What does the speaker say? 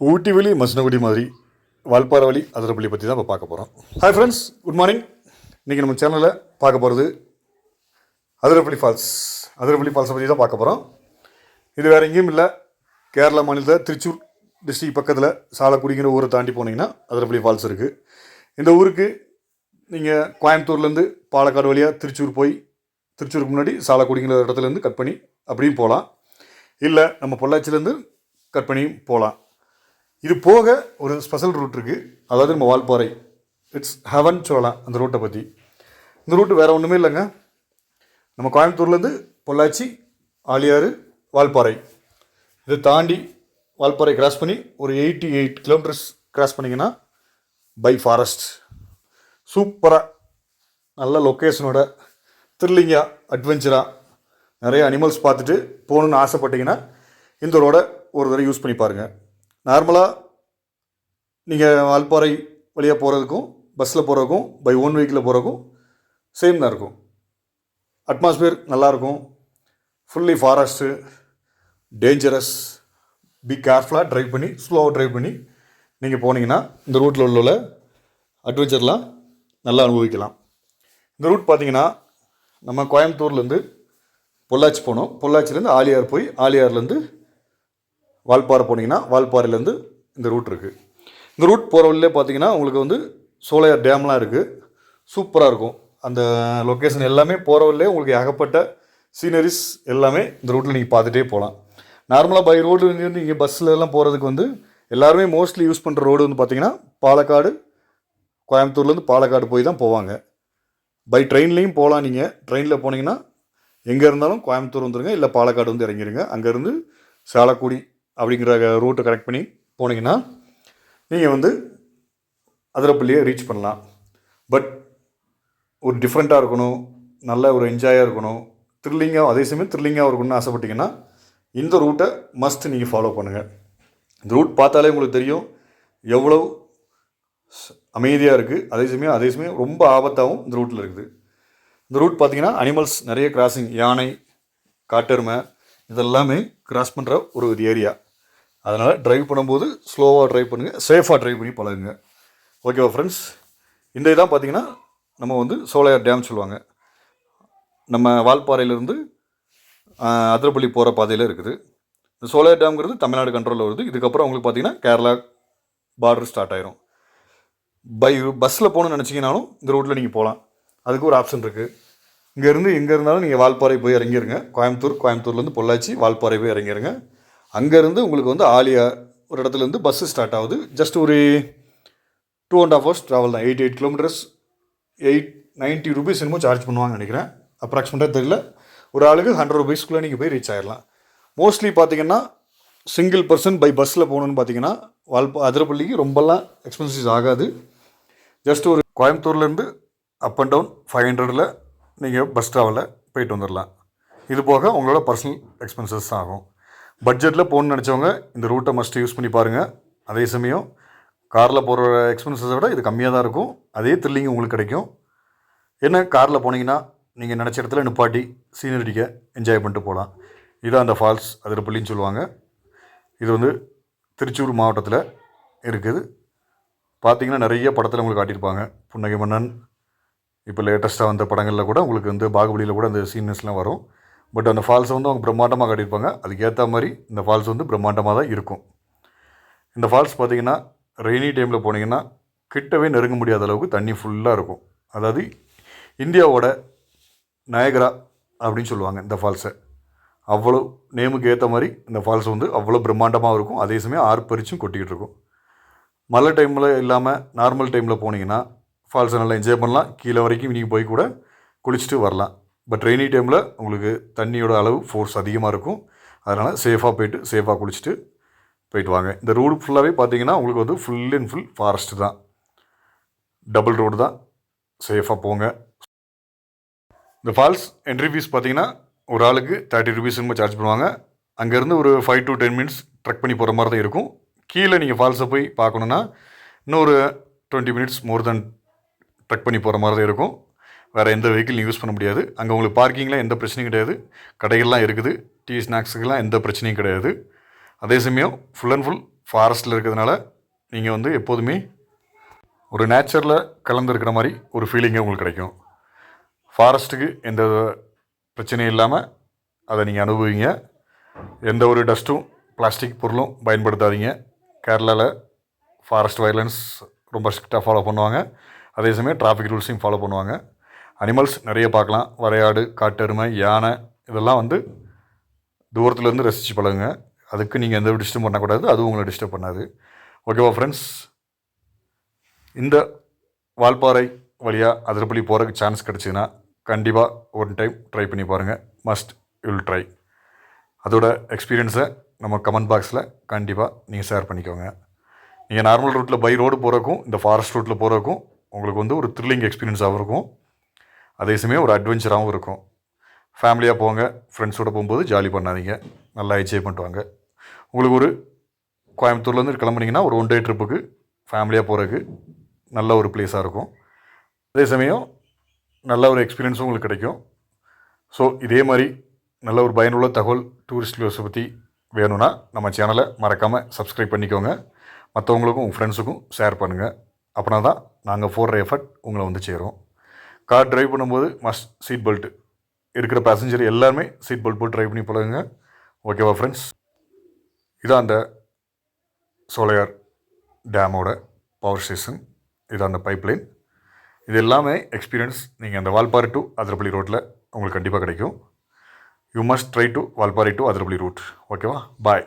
ஊட்டி வழி மசனகுடி மாதிரி வால்பாறை வழி அதிரப்பள்ளி பற்றி தான் இப்போ பார்க்க போகிறோம் ஹாய் ஃப்ரெண்ட்ஸ் குட் மார்னிங் இன்றைக்கி நம்ம சேனலில் பார்க்க போகிறது அதிரப்பள்ளி ஃபால்ஸ் அதிரப்பள்ளி ஃபால்ஸை பற்றி தான் பார்க்க போகிறோம் இது வேறு எங்கேயும் இல்லை. கேரளா மாநிலத்தில் திருச்சூர் டிஸ்ட்ரிக் பக்கத்தில் சாலக்குடிங்கிற ஊரை தாண்டி போனீங்கன்னா அதிரப்பள்ளி ஃபால்ஸ் இருக்குது இந்த ஊருக்கு நீங்கள் கோயம்புத்தூர்லேருந்து பாலக்காடு வழியாக திருச்சூர் போய் திருச்சூருக்கு முன்னாடி சாலக்குடிங்கிற இடத்துலேருந்து கட் பண்ணி அப்படியும் போகலாம் இல்லை நம்ம பொள்ளாச்சிலேருந்து கட் பண்ணியும் போகலாம் இது போக ஒரு ஸ்பெஷல் ரூட் இருக்குது அதாவது நம்ம வால்பாறை. இட்ஸ் ஹெவன் சொல்லலாம் அந்த ரூட்டை பற்றி இந்த ரூட்டு வேறு ஒன்றுமே இல்லைங்க. நம்ம கோயம்புத்தூர்லேருந்து பொள்ளாச்சி ஆலியாறு வால்பாறை. இதை தாண்டி வால்பாறை கிராஸ் பண்ணி ஒரு எயிட்டி எயிட் கிலோமீட்டர்ஸ் கிராஸ் பண்ணிங்கன்னா பை ஃபாரஸ்ட் சூப்பராக நல்ல லொக்கேஷனோட த்ரில்லிங்காக அட்வென்ச்சராக நிறைய அனிமல்ஸ் பார்த்துட்டு போகணுன்னு ஆசைப்பட்டிங்கன்னா இந்த ரோடை ஒரு தடவை யூஸ் பண்ணி பாருங்கள் நார்மலாக நீங்கள் வால்பாறை வழியாக போகிறதுக்கும் பஸ்ஸில் போகிறதுக்கும் பை ஓன் வெஹிக்கிளில் போகிறதுக்கும் சேம் தான் இருக்கும். அட்மாஸ்பியர் நல்லாயிருக்கும் ஃபுல்லி ஃபாரஸ்ட்டு டேஞ்சரஸ் பி கேர்ஃபுல்லாக ட்ரைவ் பண்ணி ஸ்லோவாக ட்ரைவ் பண்ணி நீங்கள் போனீங்கன்னா இந்த ரூட்டில் உள்ள அட்வென்ச்சர்லாம் நல்லா அனுபவிக்கலாம். இந்த ரூட் பார்த்தீங்கன்னா நம்ம கோயம்புத்தூர்லேருந்து பொள்ளாச்சி போனோம். பொள்ளாச்சிலேருந்து ஆலியார் போய் ஆலியார்லேருந்து வால்பாறை போனீங்கன்னா வால்பாறையிலேருந்து இந்த ரூட் இருக்குது இந்த ரூட் போகிற வழியிலே பார்த்தீங்கன்னா உங்களுக்கு வந்து சோலையார் டேம்லாம் இருக்குது சூப்பராக இருக்கும். அந்த லொக்கேஷன் எல்லாமே போகிற வழியிலே உங்களுக்கு ஏகப்பட்ட சீனரிஸ் எல்லாமே இந்த ரூட்டில் நீங்கள் பார்த்துட்டே போகலாம். நார்மலாக பை ரோடு இங்கே பஸ்ஸில் எல்லாம் போகிறதுக்கு வந்து எல்லாருமே மோஸ்ட்லி யூஸ் பண்ணுற ரோடு வந்து பார்த்திங்கன்னா பாலக்காடு கோயம்புத்தூர்லேருந்து பாலக்காடு போய் தான் போவாங்க. பை ட்ரெயின்லேயும் போகலாம் நீங்கள் ட்ரெயினில் போனீங்கன்னா எங்கே இருந்தாலும் கோயம்புத்தூர் வந்துடுங்க இல்லை பாலக்காடு வந்து இறங்கிருங்க. அங்கேருந்து சாலக்குடி அப்படிங்கிற ரூட்டை கரெக்ட் பண்ணி போனீங்கன்னா நீங்கள் வந்து அதிரப்பள்ளியை ரீச் பண்ணலாம். பட் ஒரு டிஃப்ரெண்ட்டாக இருக்கணும் நல்ல ஒரு என்ஜாயாக இருக்கணும் த்ரில்லிங்காக அதே சமயம் த்ரில்லிங்காக இருக்கணும்னு ஆசைப்பட்டீங்கன்னா இந்த ரூட்டை மஸ்ட் நீங்கள் ஃபாலோ பண்ணுங்கள் இந்த ரூட் பார்த்தாலே உங்களுக்கு தெரியும் எவ்வளோ அமைதியாக இருக்குது அதே சமயம் அதே சமயம் ரொம்ப ஆபத்தாகவும் இந்த ரூட்டில் இருக்குது. இந்த ரூட் பார்த்தீங்கன்னா அனிமல்ஸ் நிறைய கிராசிங் யானை காட்டெருமை இதெல்லாமே கிராஸ் பண்ணுற ஒரு ஏரியா அதனால் ட்ரைவ் பண்ணும்போது ஸ்லோவாக ட்ரைவ் பண்ணுங்கள் சேஃபாக ட்ரைவ் பண்ணி பழகுங்க. ஓகேவா ஃப்ரெண்ட்ஸ் இந்த இதான் பார்த்தீங்கன்னா நம்ம வந்து சோலையார் டேம் சொல்லுவாங்க. நம்ம வால்பாறையிலேருந்து அதிரப்பள்ளி போகிற பாதையில் இருக்குது. இந்த சோலையார் டேம்ங்கிறது தமிழ்நாடு கண்ட்ரோலில் வருது. இதுக்கப்புறம் உங்களுக்கு பார்த்தீங்கன்னா கேரளா பார்டர் ஸ்டார்ட் ஆயிரும். பை பஸ்ஸில் போகணும்னு நினச்சிங்கனாலும் இந்த ரூட்டில் நீங்கள் போகலாம். அதுக்கு ஒரு ஆப்ஷன் இருக்குது இங்கேருந்து எங்கே இருந்தாலும் நீங்கள் வால்பாறை போய் இறங்கிருங்க. கோயம்புத்தூர் கோயம்புத்தூர்லேருந்து பொள்ளாச்சி வால்பாறை போய் இறங்கிருங்க. அங்கேருந்து உங்களுக்கு வந்து ஆலியா ஒரு இடத்துலேருந்து பஸ்ஸு ஸ்டார்ட் ஆகுது. ஜஸ்ட் ஒரு two and half hours travel தான். Eight eight kilometres eight ninety rupees என்னமோ சார்ஜ் பண்ணுவாங்கன்னு நினைக்கிறேன். அப்ராக்சிமேட்டாக தெரியல. ஒரு ஆளுக்கு ஹண்ட்ரட் ருபீஸ்க்குள்ளே நீங்கள் போய் ரீச் ஆயிடலாம் மோஸ்ட்லி பார்த்தீங்கன்னா சிங்கிள் பர்சன் பை பஸ்ஸில் போகணுன்னு பார்த்தீங்கன்னா வால்பா அதிரப்பள்ளிக்கு ரொம்பலாம் எக்ஸ்பென்சிஸ் ஆகாது. ஜஸ்ட் ஒரு கோயம்புத்தூர்லேருந்து அப் அண்ட் டவுன் ஃபைவ் ஹண்ட்ரடில் நீங்கள் பஸ் ட்ராவலில் போயிட்டு வந்துடலாம் இது போக உங்களோட பர்சனல் எக்ஸ்பென்சஸ் ஆகும். பட்ஜெட்டில் போகணுன்னு நினச்சவங்க இந்த ரூட்டை மஸ்ட் யூஸ் பண்ணி பாருங்கள் அதே சமயம் காரில் போகிற எக்ஸ்பென்சஸை விட இது கம்மியாக தான் இருக்கும். அதே த்ரில்லிங் உங்களுக்கு கிடைக்கும். என்ன காரில் போனீங்கன்னா நீங்கள் நினச்ச இடத்துல நிப்பாட்டி சீனரிக்க என்ஜாய் பண்ணிட்டு போகலாம். இதான் அந்த ஃபால்ஸ் அதிரப்பள்ளின்னு சொல்லுவாங்க. இது வந்து திருச்சூர் மாவட்டத்தில் இருக்குது. பார்த்தீங்கன்னா நிறைய படத்தில் உங்களுக்கு காட்டியிருப்பாங்க. புன்னகை மன்னன் இப்போ லேட்டஸ்ட்டாக வந்த படங்களில் கூட உங்களுக்கு வந்து பாகுபலியில் கூட அந்த சீனஸ்லாம் வரும். பட் அந்த ஃபால்ஸை வந்து அவங்க பிரம்மாண்டமாக காட்டியிருப்பாங்க. அதுக்கேற்ற மாதிரி இந்த ஃபால்ஸ் வந்து பிரம்மாண்டமாக தான் இருக்கும். இந்த ஃபால்ஸ் பார்த்தீங்கன்னா ரெய்னி டைமில் போனீங்கன்னா கிட்டவே நெருங்க முடியாத அளவுக்கு தண்ணி ஃபுல்லாக இருக்கும். அதாவது இந்தியாவோட நயகரா அப்படின்னு சொல்லுவாங்க இந்த ஃபால்ஸை அவ்வளோ நேமுக்கு ஏற்ற மாதிரி இந்த ஃபால்ஸ் வந்து அவ்வளோ பிரம்மாண்டமாக இருக்கும். அதே சமயம் ஆர்ப்பரிச்சும் கொட்டிக்கிட்டு இருக்கும். மழை டைமில் இல்லாமல் நார்மல் டைமில் போனீங்கன்னா ஃபால்ஸை நல்லா என்ஜாய் பண்ணலாம். கீழே வரைக்கும் நீங்கள் போய் கூட குளிச்சுட்டு வரலாம். பட் ரெய்னி டைமில் உங்களுக்கு தண்ணியோட அளவு ஃபோர்ஸ் அதிகமாக இருக்கும். அதனால் சேஃபாக போயிட்டு சேஃபாக குளிச்சுட்டு போயிட்டு வாங்க. இந்த ரோடு ஃபுல்லாகவே பார்த்தீங்கன்னா உங்களுக்கு வந்து ஃபுல் அண்ட் ஃபுல் ஃபாரஸ்ட்டு தான். டபுள் ரோடு தான். சேஃபாக போங்க. இந்த ஃபால்ஸ் என்ட்ரி ஃபீஸ் பார்த்தீங்கன்னா ஒரு ஆளுக்கு தேர்ட்டி ருபீஸ் சார்ஜ் பண்ணுவாங்க. அங்கேருந்து ஒரு five to ten minutes trek பண்ணி போகிற மாதிரி தான் இருக்கும். கீழே நீங்கள் ஃபால்ஸை போய் பார்க்கணுன்னா இன்னொரு twenty minutes more then trek பண்ணி போகிற மாதிரி தான் இருக்கும். வேறு எந்த வெஹிக்கிள் யூஸ் பண்ண முடியாது. அங்கே உங்களுக்கு பார்க்கிங்கில் எந்த பிரச்சனையும் கிடையாது. கடைகள்லாம் இருக்குது. டீ ஸ்நாக்ஸுக்கெல்லாம் எந்த பிரச்சனையும் கிடையாது. அதே சமயம் ஃபுல் அண்ட் ஃபுல் ஃபாரஸ்ட்டில் இருக்கிறதுனால நீங்கள் வந்து எப்போதுமே ஒரு நேச்சரில் கலந்துருக்கிற மாதிரி ஒரு ஃபீலிங்கே உங்களுக்கு கிடைக்கும். ஃபாரஸ்ட்டுக்கு எந்த பிரச்சனையும் இல்லாமல் அதை நீங்கள் அனுபவிங்க. எந்த ஒரு டஸ்ட்டும் பிளாஸ்டிக் பொருளும் பயன்படுத்தாதீங்க. கேரளாவில் ஃபாரஸ்ட் வயலன்ஸ் ரொம்ப ஸ்ட்ரிக்டாக ஃபாலோ பண்ணுவாங்க. அதே சமயம் டிராஃபிக் ரூல்ஸையும் ஃபாலோ பண்ணுவாங்க. அனிமல்ஸ் நிறைய பார்க்கலாம். வரையாடு காட்டெருமை யானை இதெல்லாம் வந்து தூரத்துலேருந்து ரசித்து பழகுங்க. அதுக்கு நீங்கள் எந்த டிஸ்டர்ப் பண்ணக்கூடாது அதுவும் உங்களை டிஸ்டர்ப் பண்ணாது. ஓகேவா ஃப்ரெண்ட்ஸ் இந்த வால்பாறை வழியாக அதிரப்பள்ளி போகிறதுக்கு சான்ஸ் கிடச்சிதுன்னா கண்டிப்பாக ஒன் டைம் ட்ரை பண்ணி பாருங்கள் மஸ்ட் வில் ட்ரை அதோட எக்ஸ்பீரியன்ஸை நம்ம கமெண்ட் பாக்ஸில் கண்டிப்பாக நீங்கள் ஷேர் பண்ணிக்கோங்க. நீங்கள் நார்மல் ரூட்டில் பை ரோடு போகிறக்கும் இந்த ஃபாரஸ்ட் ரூட்டில் போகிறக்கும் உங்களுக்கு வந்து ஒரு த்ரில்லிங் எக்ஸ்பீரியன்ஸாகவும் இருக்கும். அதே சமயம் ஒரு அட்வென்ச்சராகவும் இருக்கும். ஃபேமிலியாக போங்க ஃப்ரெண்ட்ஸோடு போகும்போது ஜாலி பண்ணாதீங்க. நல்லா என்ஜாய் பண்ணுவாங்க உங்களுக்கு ஒரு கோயம்புத்தூர்லேருந்து கிளம்புனீங்கன்னா ஒரு ஒன் டே ட்ரிப்புக்கு ஃபேமிலியாக போகிறதுக்கு நல்ல ஒரு பிளேஸாக இருக்கும். அதே சமயம் நல்ல ஒரு எக்ஸ்பீரியன்ஸும் உங்களுக்கு கிடைக்கும். ஸோ இதே மாதிரி நல்ல ஒரு பயனுள்ள தகவல் டூரிஸ்ட் பிளேஸை பற்றி வேணும்னா நம்ம சேனலை மறக்காமல் சப்ஸ்கிரைப் பண்ணிக்கோங்க. மற்றவங்களுக்கும் உங்கள் ஃப்ரெண்ட்ஸுக்கும் ஷேர் பண்ணுங்கள் அப்படின்னா தான் நாங்கள் போடுற எஃபர்ட் உங்களை வந்து சேரும். கார் டிரைவ் பண்ணும்போது மஸ்ட் சீட் பெல்ட் இருக்கிற பேசஞ்சர் எல்லாருமே சீட் பெல்ட் போட்டு ட்ரைவ் பண்ணி பழகுங்க. ஓகேவா ஃப்ரெண்ட்ஸ் இதான் அந்த சோலையார் டேமோட பவர் ஸ்டேஷன் இது அந்த பைப்லைன் இது எல்லாமே எக்ஸ்பீரியன்ஸ் நீங்கள் அந்த வால்பாறை டு அதிரப்பள்ளி ரோட்டில் உங்களுக்கு கண்டிப்பாக கிடைக்கும். You must try to Valparai to Athirappilly route ஓகேவா பாய்